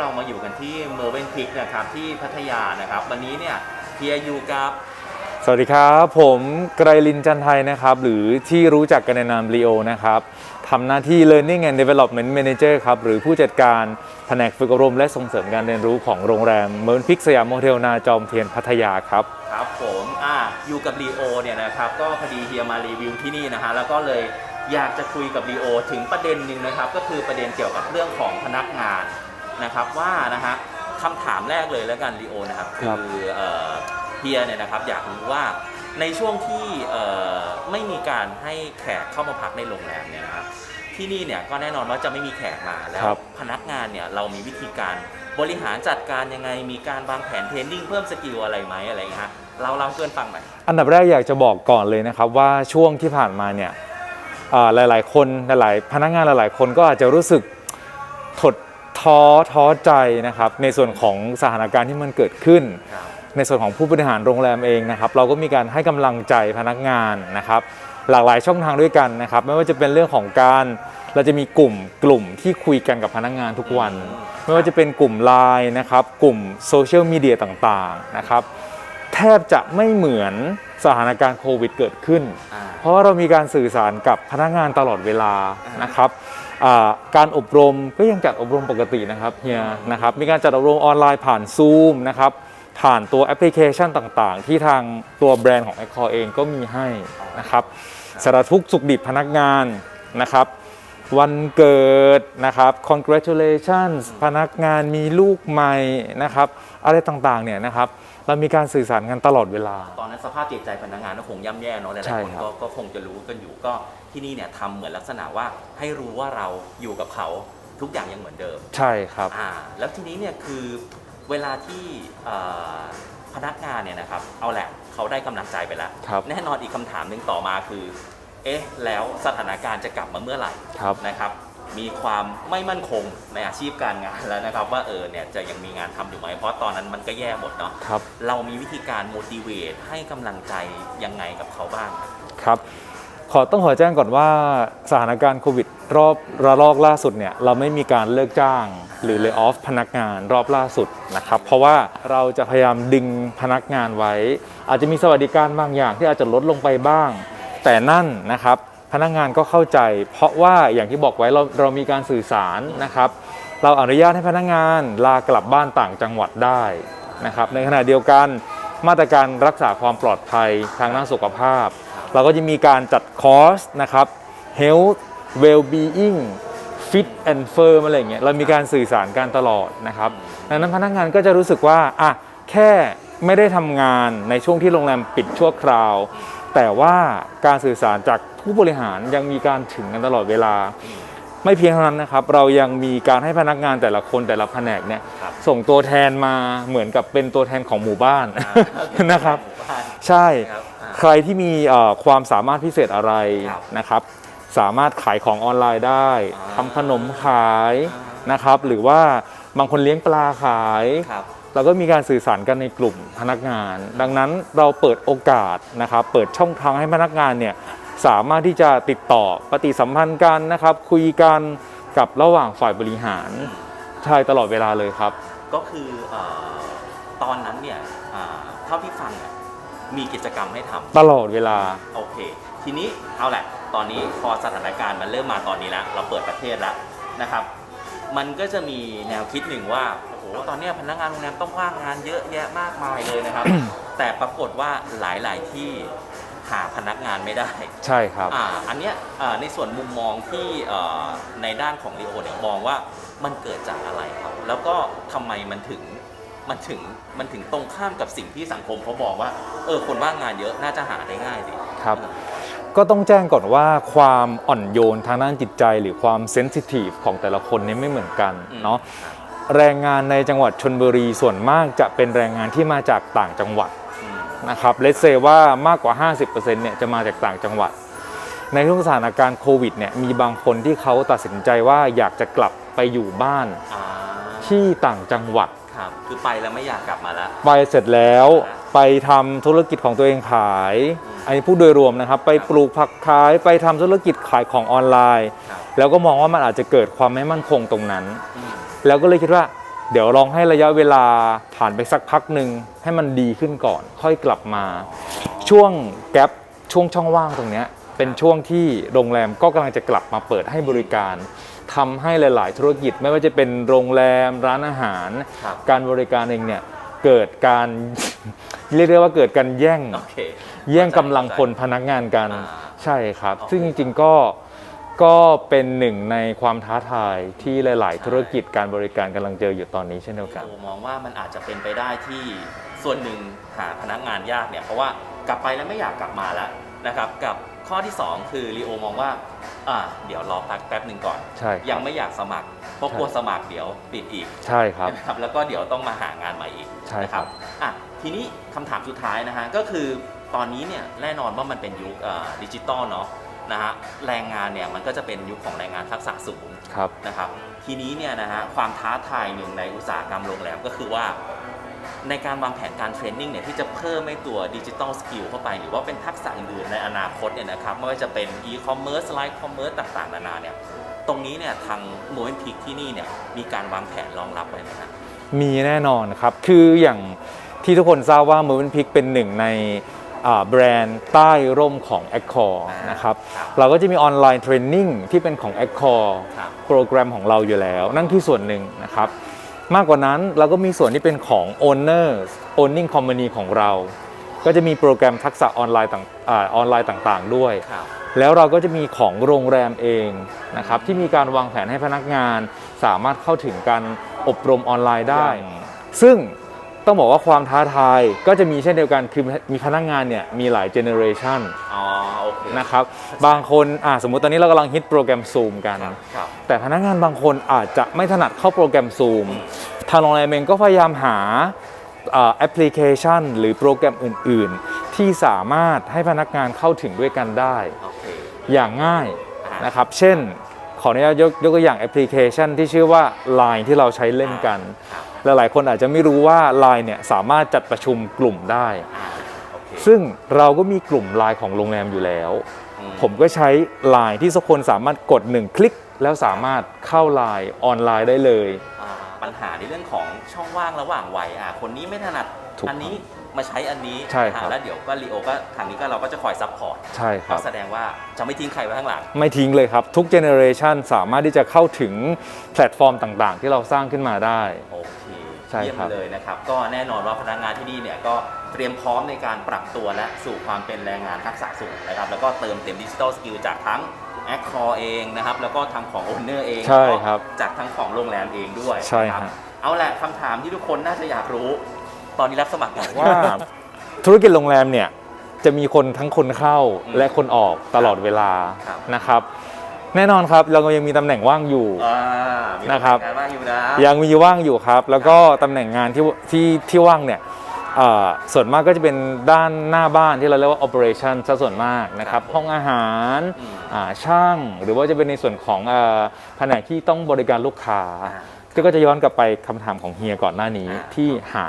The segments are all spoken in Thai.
เรามาอยู่กันที่เมอร์เวนพิกนะครับที่พัทยานะครับ วันนี้เนี่ยเฮียอยู่กับสวัสดีครับ ผมไกรลินจันไทยนะครับ หรือที่รู้จักกันในนามลีโอนะครับทำหน้าที่ Learning and Development Manager ครับ หรือผู้จัดการแผนกฝึกอบรมและส่งเสริมการเรียนรู้ของโรงแรมเมิร์นพิกสยามโมเทลนาจอมเทียนพัทยาครับ ครับผมอ่าอยู่กับลีโอเนี่ยนะครับ ก็พอดีเฮียมารีวิวที่นี่นะฮะแล้วก็เลยอยากจะคุยกับลีโอถึงประเด็นหนึ่งนะครับ ก็คือประเด็นเกี่ยวกับเรื่องของพนักงาน นะครับว่านะฮะคำถามแรกเลยแล้วกันลีโอนะครับครัคืบอเอ่อเฮียเนี่ยนะครับอยากรู้ว่าในช่วงที่เอ่อไม่มีการให้แขกเข้ามาพักในโรงแรมเนี่ยนะครับที่นี่เนี่ยก็แน่นอนว่าจะไม่มีแขกมาแล้ว ครับ พนักงานเนี่ยเรามีวิธีการบริหารจัดการยังไง มีการวางแผนเทรนนิ่งเพิ่มสกิลอะไรไหมอะไรอย่างเงี้ยฮะเราเล่าให้เพื่อนฟังหน่อย อันดับแรกอยากจะบอกก่อนเลยนะครับว่าช่วงที่ผ่านมาเนี่ยอ่าหลาย ๆ คนหลายๆพนักงานหลาย ๆ คนก็อาจจะรู้สึกถด ท้อท้อใจนะครับ ในส่วนของสถานการณ์ที่มันเกิดขึ้นครับในส่วนของผู้บริหารโรงแรมเองนะครับ เราก็มีการให้กำลังใจพนักงานนะครับ หลากหลายช่องทางด้วยกันนะครับ ไม่ว่าจะเป็นเรื่องของการเราจะมีกลุ่มกลุ่มที่คุยกันกับพนักงานทุกวัน ไม่ว่าจะเป็นกลุ่มไลน์นะครับ กลุ่มโซเชียลมีเดียต่างๆนะครับแทบจะไม่เหมือนสถานการณ์โควิดเกิดขึ้นอ่าเพราะว่าเรามีการสื่อสารกับพนักงานตลอดเวลาอ่านนะครับอ่า การอบรมก็ยังจัดอบรมปกตินะครับเฮียนะครับมีการจัดอบรมออนไลน์ผ่าน Zoom นะครับผ่านตัวแอปพลิเคชันต่างๆ ที่ทางตัวแบรนด์ของ a c c o r เองก็มีให้นะครับสารทุกสุขดิบพนักงานนะครับ วันเกิดนะครับ congratulations พนักงานมีลูกใหม่นะครับ อะไรต่างๆเนี่ยนะครับ เรามีการสื่อสารกันตลอดเวลา ตอนนั้นสภาพจิตใจพนักงานก็คงย่ำแย่เนอะหลายใช่ๆคนครับก็ก็คงจะรู้กันอยู่ก็ที่นี่เนี่ยทำเหมือนลักษณะว่าให้รู้ว่าเราอยู่กับเขาทุกอย่างยังเหมือนเดิม ใช่ครับอ่าแล้วทีนี้เนี่ยคือเวลาที่เอ่อพนักงานเนี่ยนะครับเอาแหละเขาได้กำลังใจไปแล้วครับแน่นอนอีกคำถามหนึ่งต่อมาคือ เอ๊ะแล้วสถานการณ์จะกลับมาเมื่อไหร่ครับนะครับ มีความไม่มั่นคงในอาชีพการงานแล้วนะครับ ว่าเออเนี่ยจะยังมีงานทำอยู่ไหมเพราะตอนนั้นมันก็แย่หมดเนาะครับเรามีวิธีการ motivate ให้กำลังใจยังไงกับเขาบ้างครับขอต้องขอแจ้งก่อนว่าสถานการณ์โควิดรอบระลอกล่าสุดเนี่ยเราไม่มีการเลิกจ้าง หรือ lay off พนักงานรอบล่าสุดนะครับเพราะว่าเราจะพยายามดึงพนักงานไว้ อาจจะมีสวัสดิการบางอย่างที่อาจจะลดลงไปบ้าง แต่นั่นนะครับ พนักงานก็เข้าใจ เพราะว่าอย่างที่บอกไว้เราเรามีการสื่อสารนะครับ เราอนุญาตให้พนักงานลากลับบ้านต่างจังหวัดได้นะครับ ในขณะเดียวกันมาตรการรักษาความปลอดภัยทางด้านสุขภาพ เราก็จะมีการจัดคอร์สนะครับ health well being fit and firm อะไรเงี้ยเรามีการสื่อสารกันตลอดนะครับดังนั้นพนักงานก็จะรู้สึกว่าอะแค่ไม่ได้ทำงานในช่วงที่โรงแรมปิดชั่วคราว แต่ว่าการสื่อสารจากผู้บริหารยังมีการถึงกันตลอดเวลา ไม่เพียงเท่านั้นนะครับ เรายังมีการให้พนักงานแต่ละคนแต่ละแผนกเนี่ยครับส่งตัวแทนมาเหมือนกับเป็นตัวแทนของหมู่บ้านนะครับ ใช่ครับอ่าใครที่มีเอ่อความสามารถพิเศษอะไรครับนะครับสามารถขายของออนไลน์ได้อ่าทำขนมขายอ่นะครับ หรือว่าบางคนเลี้ยงปลาขายครับ เราก็มีการสื่อสารกันในกลุ่มพนักงาน ดังนั้นเราเปิดโอกาสนะครับ เปิดช่องทางให้พนักงานเนี่ยสามารถที่จะติดต่อปฏิสัมพันธ์กันนะครับ คุยกันกับระหว่างฝ่ายบริหารใช่ตลอดเวลาเลยครับ ก็คือเอ่อตอนนั้นเนี่ยอ่าเท่าที่ฟังเนี่ยมีกิจกรรมให้ทำตลอดเวลา โอเค ทีนี้เอาแหละ ตอนนี้พอสถานการณ์มันเริ่มมาตอนนี้แล้วเราเปิดประเทศแล้วนะครับ มันก็จะมีแนวคิดหนึ่งว่าโอ้โห ตอนเนี้ยพนักงานโรงแรมต้องว่างงานเยอะแยะมากมายเลยนะครับ แต่ปรากฏว่าหลาย ๆ ที่หาพนักงานไม่ได้ ใช่ครับ อ่าอันเนี้ยอ่าในส่วนมุมมองที่เอ่อในด้านของลีโอเนี่ยมองว่ามันเกิดจากอะไรครับ แล้วก็ทำไมมันถึงมันถึงมันถึงตรงข้ามกับสิ่งที่สังคมเขาบอกว่า เออคนว่างงานเยอะน่าจะหาได้ง่ายสิครับก็ต้องแจ้งก่อนว่าความอ่อนโยนทางด้านจิตใจหรือความเซนซิทีฟของแต่ละคนเนี่ยไม่เหมือนกันอืม เนาะ แรงงานในจังหวัดชนบุรีส่วนมากจะเป็นแรงงานที่มาจากต่างจังหวัดอืมนะครับเลเซว่ามากกว่า 50%เนี่ยจะมาจากต่างจังหวัด ในช่วงสถานการณ์โควิดเนี่ยมีบางคนที่เขาตัดสินใจว่าอยากจะกลับไปอยู่บ้านอ่าที่ต่างจังหวัดครับคือไปแล้วไม่อยากกลับมาแล้วไปเสร็จแล้วไปทำธุรกิจของตัวเองขาย อันนี้พูดโดยรวมนะครับ ไปปลูกผักขายไปทำธุรกิจขายของออนไลน์ครับแล้วก็มองว่ามันอาจจะเกิดความไม่มั่นคงตรงนั้นอืม แล้วก็เลยคิดว่า เดี๋ยวลองให้ระยะเวลาผ่านไปสักพักหนึ่งให้มันดีขึ้นก่อน ค่อยกลับมา ช่วงแกลบช่วงช่องว่างตรงเนี้ยเป็นช่วงที่โรงแรมก็กำลังจะกลับมาเปิดให้บริการทำให้หลาย ๆ ธุรกิจไม่ว่าจะเป็นโรงแรมร้านอาหารครับการบริการเองเนี่ยเกิดการเรียกได้ว่าเกิดการแย่งโอเคแย่งกำลังพลพนักงานกันอ่าใช่ครับโอเคซึ่งจริง ๆ ก็ ก็เป็นหนึ่งในความท้าทายที่หลาย ๆ ธุรกิจการบริการกำลังเจออยู่ตอนนี้เช่นเดียวกันโอมองว่ามันอาจจะเป็นไปได้ที่ส่วนหนึ่งหาพนักงานยากเนี่ยเพราะว่ากลับไปแล้วไม่อยากกลับมาแล้วนะครับกับข้อที่ 2 คือรีโอมองว่าอ่าเดี๋ยวรอพักแป๊บหนึ่งก่อน ใช่ครับ ยังไม่อยากสมัครเพราะกลัวสมัครเดี๋ยวปิดอีกใช่ครับ นะครับแล้วก็เดี๋ยวต้องมาหางานใหม่อีกใช่นะครับอะทีนี้คำถามสุดท้ายนะฮะก็คือตอนนี้เนี่ยแน่นอนว่ามันเป็นยุคดิจิตอลเนาะ นะฮะแรงงานเนี่ยมันก็จะเป็นยุคของแรงงานทักษะสูงครับ นะครับทีนี้เนี่ยนะฮะความท้าทายหนึ่งในอุตสาหกรรมโรงแรมก็คือว่า ในการวางแผนการเทรนนิ่งเนี่ยที่จะเพิ่มให้ตัวดิจิ t a ลสกิลเข้าไป หรือว่าเป็นทักษะอื่นๆในอนาคตเนี่ยนะครับไม่ว่าจะเป็น e-commerce ไลฟ์คอมเมอร์สต่างๆนานาเนี่ยตรงนี้เนี่ยทางโมเ n นพิกที่นี่เนี่ยมีการวางแผนรองรับไว้ไหมฮะมีแน่นอนครับ คืออย่างที่ทุกคนทราบว่า m o v e n Pick เป็นหนึ่งในอ่า แบรนด์ใต้ร่มของ Accor อ่านนะครับครับเราก็จะมีออนไลน์เทรนนิ่งที่เป็นของ Accor ครับโปรแกรมของเราอยู่แล้ว นั่นคือส่วนหนึ่งนะครับ มากกว่านั้นเราก็มีส่วนที่เป็นของ Owners Owning Company ของเรา ก็จะมีโปรแกรมทักษะออนไลน์ต่างอาออนไลน์ต่างๆ ด้วยครับแล้วเราก็จะมีของโรงแรมเองนะครับที่มีการวางแผนให้พนักงาน สามารถเข้าถึงการอบรมออนไลน์ได้ ซึ่ง ต้องบอกว่าความท้าทายก็จะมีเช่นเดียวกันคือมีพนักงานเนี่ยมีหลายเจเนอเรชันอ๋อโอเคนะครับบางคนอ่าสมมุติตอนนี้เรากำลังฮิตโปรแกรม Zoom กันครับครับ แต่พนักงานบางคนอาจจะไม่ถนัดเข้าโปรแกรม Zoom ทางโรงแรมเองก็พยายามหาอ่าแอปพลิเคชัน หรือโปรแกรมอื่น ๆ ที่สามารถให้พนักงานเข้าถึงด้วยกันได้โอเคอย่างง่ายอ่านนะครับ เช่น ขออนุญาตยกยกตัวอย่างแอปพลิเคชันที่ชื่อว่า Line ที่เราใช้เล่นกันครับหลายๆคนอาจจะไม่รู้ว่า Line เนี่ยสามารถจัดประชุมกลุ่มได้อ่าโอเคซึ่งเราก็มีกลุ่ม Line ของโรงแรมอยู่แล้วอืผมก็ใช้ Line ที่ทุกคนสามารถกด 1 คลิก แล้วสามารถเข้า Line ออนไลน์ได้เลยอ่าปัญหาในเรื่องของช่องว่างระหว่างวัยอะคนนี้ไม่ถนัดถูกอันนี้ มาใช้อันนี้ใช่ครับนะฮะแล้วเดี๋ยวก็รีโอก็ทางนี้ก็เราก็จะคอยซัพพอร์ตใช่คก็รับแสดงว่าจะไม่ทิ้งใครไว้ข้างหลัง ไม่ทิ้งเลยครับ ทุกเจเนอเรชันสามารถที่จะเข้าถึงแพลตฟอร์มต่างๆ ที่เราสร้างขึ้นมาได้ โอเคใช่เยี่ยมครับ เลยนะครับ ก็แน่นอนว่าพนักงานที่นี่เนี่ยก็เตรียมพร้อมในการปรับตัวและสู่ความเป็นแรงงานทักษะสูงนะครับ แล้วก็เติมเต็มดิจิทัลสกิลจากทั้งแอคคอร์เองนะครับ แล้วก็ทางของโอนเนอร์เองใช่แล้วก็ครับจากทั้งของโรงแรมเองด้วยใช่นะฮะเอาแหละคำถามที่ทุกคนน่าจะอยากรู้ ตอนนี้รับสมัครงานว่า ธุรกิจโรงแรมเนี่ยจะมีคนทั้งคนเข้าอืมและคนออกตลอดเวลาครับนะครับ แน่นอนครับเราก็ยังมีตำแหน่งว่างอยู่ อ่ามีนะครับ งานว่างอยู่นะยังมีว่างอยู่ครับ แล้วก็ตำแหน่งงานที่ที่ที่ว่างเนี่ยเอ่อส่วนมากก็จะเป็นด้านหน้าบ้านที่เราเรียกว่า operation ซะส่วนมากนะครับครับผมห้องอาหารอืม อ่าช่าง หรือว่าจะเป็นในส่วนของเอ่อแผนกที่ต้องบริการลูกค้า อ่า ก็จะย้อนกลับไปคำถามของเฮียก่อนหน้านี้อ่าที่หา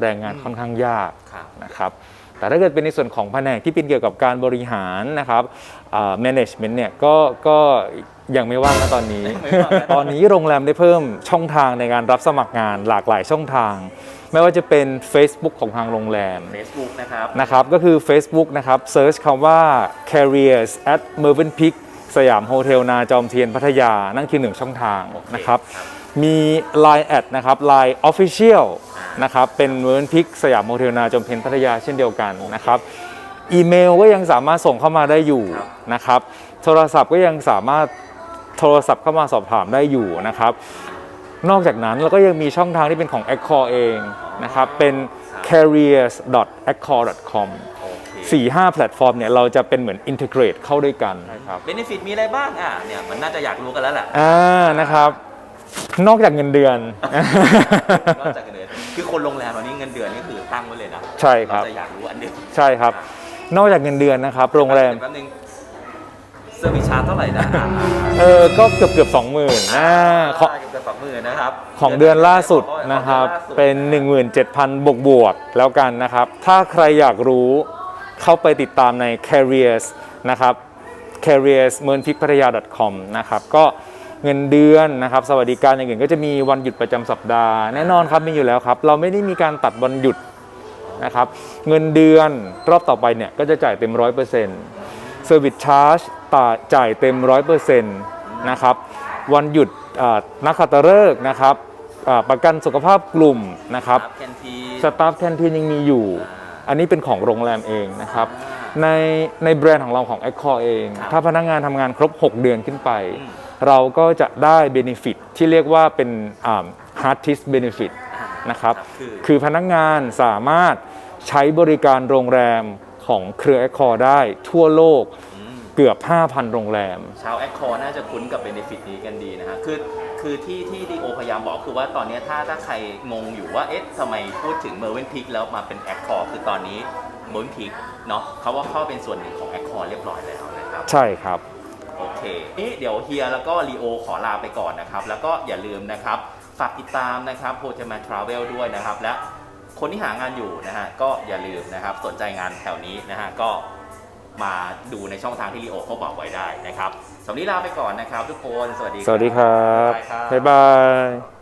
แรงงานค่อนข้างยากครับนะครับแต่ถ้าเกิดเป็นในส่วนของแผนกที่เป็นเกี่ยวกับการบริหารนะครับอ่า management เนี่ยก็ก็ยังไม่ว่างนะตอนนี้ไม่ว่างนะตอนนี้โรงแรมได้เพิ่มช่องทางในการรับสมัครงานหลากหลายช่องทาง ไม่ว่าจะเป็น Facebook ของทางโรงแรม Facebook นะครับนะครับก็คือ Facebook นะครับเซิร์ชคำว่า careers at m e r v i n Peak สยามโฮเทลนาจอมเทียนพัทยานั่นคือหนึ่งช่องทางโอเคนะครับ มี Line แอดนะครับ Line Official อ่านนะครับเป็น m e r v i n Peak สยามโฮเทลนาจอมเทียนพัทยาเช่นเดียวกันนะครับอีเมลก็ยังสามารถส่งเข้ามาได้อยู่ครับนะครับ โทรศัพท์ก็ยังสามารถโทรศัพท์เข้ามาสอบถามได้อยู่นะครับ นอกจากนั้นเราก็ยังมีช่องทางที่เป็นของ Accor เองนะครับเป็น careers.accor.com โอเคสี่ห้าแพลตฟอร์มเนี่ยเราจะเป็นเหมือนอินทิเกรตเข้าด้วยกันนะครับเบนฟิตมีอะไรบ้างอะเนี่ยมันน่าจะอยากรู้กันแล้วแหละอ่านะครับ นอกจากเงินเดือน นอกจากเงินเดือนคือคนโรงแรมวันนี้เงินเดือนนี่คือตั้งไว้เลยนะใช่ครับเาจะอยากรู้อันเดียวใช่ครับ นอกจากเงินเดือนนะครับ โรงแรม แป๊บนึงเซอร์วิสชาร์จเท่าไหร่นะเออ ก็เกือบเกือบสองหมื่นนะของเกือบสองหมื่นนะครับของเดือนล่าสุดของเดือนะครับล่าสุดเป็น 17,000 บวกบวกๆแล้วกันนะครับ ถ้าใครอยากรู้เข้าไปติดตามใน careers นะครับ careers เมือนพิกพัทยา .com นะครับ ก็ เงินเดือนนะครับสวัสดิการอย่างอื่นก็จะมีวันหยุดประจำสัปดาห์แน่นอนครับมีอยู่แล้วครับ เราไม่ได้มีการตัดวันหยุดนะครับเงินเดือนรอบต่อไปเนี่ยก็จะจ่ายเต็ม100% Service Charge ต่าจ่ายเต็ม100%นะครับวันหยุดอ่านักขัตฤกษ์นะครับอ่าประกันสุขภาพกลุ่มนะครับแคนทีสตาฟแคนทีนยังมีอยู่ อันนี้เป็นของโรงแรมเองนะครับในในแบรนด์ของเราของ a c c o r เองครับถ้าพนักงานทำงานครบ 6 เดือนขึ้นไปอืม เราก็จะได้เบนฟิตที่เรียกว่าเป็นอ่า Hardest Benefit อ่านะครับคือคือพนักงานสามารถใช้บริการโรงแรมของเครือ a c c o r ได้ทั่วโลกมเกือบ 5,000 โรงแรม ชาวแอคคอร์น่าจะคุ้นกับเบนฟิตนี้กันดีนะฮะ คือคือที่ที่ดีโอพยายามบอกคือว่าตอนนี้ถ้าถ้าใครงงอยู่ว่าเอ๊ะทำไมพูดถึงเมอร์เวนพิกแล้วมาเป็นแอคคอร์คือตอนนี้เมอร์เวนพิกเนาะเขาว่าเข้าเป็นส่วนหนึ่งของแอคคอร์เรียบร้อยแล้วนะครับ ใช่ครับ โอเคนี่เดี๋ยวเฮียแล้วก็ลีโอขอลาไปก่อนนะครับ แล้วก็อย่าลืมนะครับ ฝากติดตามนะครับโฮเทลมาทราเวลด้วยนะครับ และคนที่หางานอยู่นะฮะก็อย่าลืมนะครับ สนใจงานแถวนี้นะฮะก็มาดูในช่องทางที่ลีโอเขาบอกไว้ได้นะครับสำหรับวันนี้ลาไปก่อนนะครับ ทุกคน สวัสดีสวัสดีครับ บ๊ายบายครับบ๊ายบาย